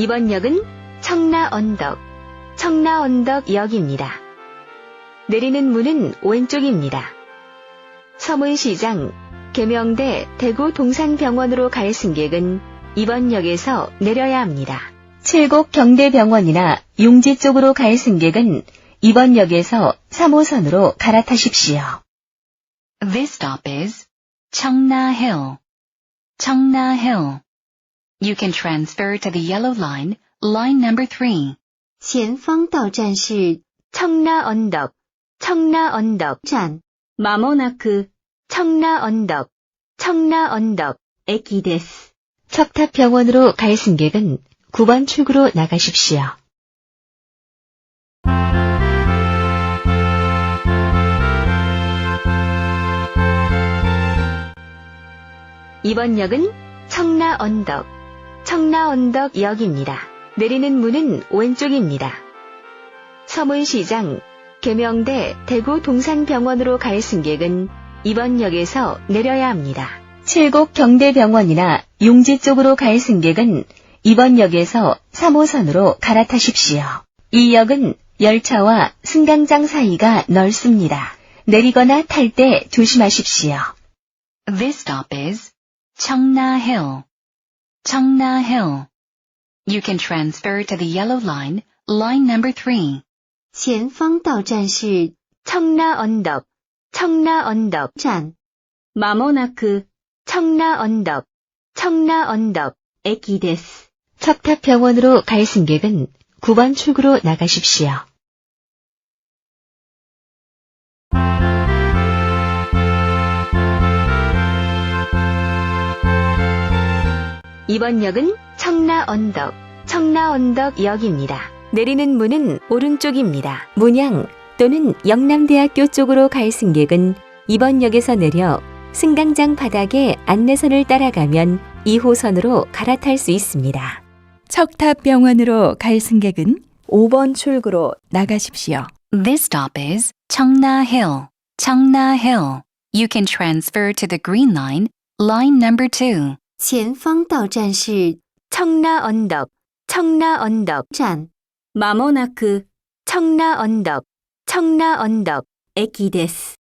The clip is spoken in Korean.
이번 역은 청라 언덕, 청라 언덕역입니다. 내리는 문은 왼쪽입니다. 서문시장, 계명대, 대구 동산병원으로 갈 승객은 이번 역에서 내려야 합니다. 칠곡 경대병원이나 용지 쪽으로 갈 승객은 이번 역에서 3호선으로 갈아타십시오. This stop is Cheongna Hill. Cheongna Hill. You can transfer to the yellow line, line number 3. 前方到站是 청라 언덕, 청라 언덕 站 마모나크 청라 언덕, 청라 언덕 駅です。 척탑병원으로 갈 승객은 9번 출구로 나가십시오. 이번 역은 청라 언덕, 청라 언덕 역입니다. 내리는 문은 왼쪽입니다. 서문시장, 계명대, 대구 동산병원으로 갈 승객은 이번 역에서 내려야 합니다. 칠곡 경대병원이나 용지 쪽으로 갈 승객은 이번 역에서 3호선으로 갈아타십시오. 이 역은 열차와 승강장 사이가 넓습니다. 내리거나 탈 때 조심하십시오. This stop is Cheongna Hill. Cheongna Hill. You can transfer to the yellow line, line number 3. 前方到站是 청라 언덕, 청라 언덕 站 마모나크 청라 언덕, 청라 언덕 駅です。 척탑병원으로 갈 승객은 9번 출구로 나가십시오. 이번 역은 청라 언덕, 청라 언덕 역입니다. 내리는 문은 오른쪽입니다. 문양 또는 영남대학교 쪽으로 갈 승객은 이번 역에서 내려 승강장 바닥에 안내선을 따라가면 2호선으로 갈아탈 수 있습니다. 척탑병원으로 갈 승객은 5번 출구로 나가십시오. This stop is Cheongna Hill. Cheongna Hill. You can transfer to the green line, line number 2. 前方到站是 청라 언덕, 청라 언덕, 站 마모나크, 청라 언덕, 청라 언덕 駅です。